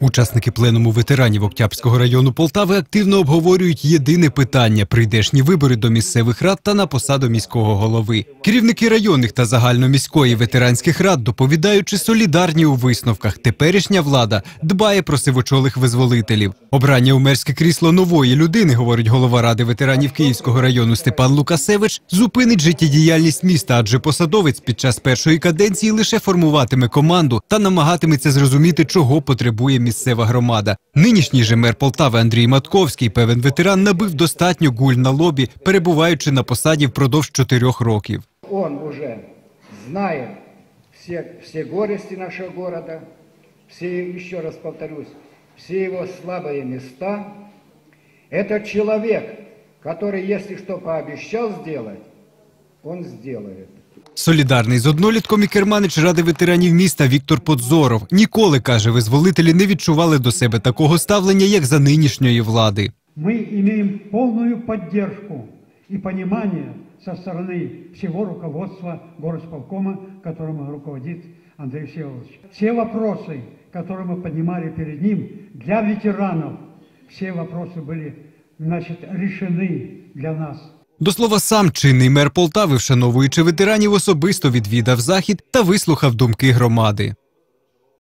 Учасники пленуму ветеранів Октябрського району Полтави активно обговорюють єдине питання прийдешні вибори до місцевих рад та на посаду міського голови. Керівники районних та загальноміської ветеранських рад, доповідаючи солідарні у висновках, теперішня влада дбає про сивочолих визволителів. Обрання у мерське крісло нової людини, говорить голова ради ветеранів Київського району Степан Лукасевич, зупинить життєдіяльність міста, адже посадовець під час першої каденції лише формуватиме команду та намагатиметься зрозуміти, чого потребує місцева громада. Нинішній же мер Полтави Андрій Матковський, певен ветеран, набив достатньо гуль на лобі, перебуваючи на посаді впродовж чотирьох років. Он уже знает все, все горести нашего города, все, еще раз повторюсь, все его слабые места. Это человек, который, если что пообещал сделать, он сделает. Солідарний з однолітком і керманич ради ветеранів міста Віктор Подзоров ніколи каже, визволителі не відчували до себе такого ставлення, як за нинішньої влади. Мы имеем полную поддержку и понимание со стороны всего руководства горосполкома, которым руководит Андрей Всеволодович. Все вопросы, которые мы поднимали перед ним, для ветеранов, все вопросы были значит, решены для нас. До слова, сам чинний мер Полтави, вшановуючи ветеранів, особисто відвідав захід та вислухав думки громади.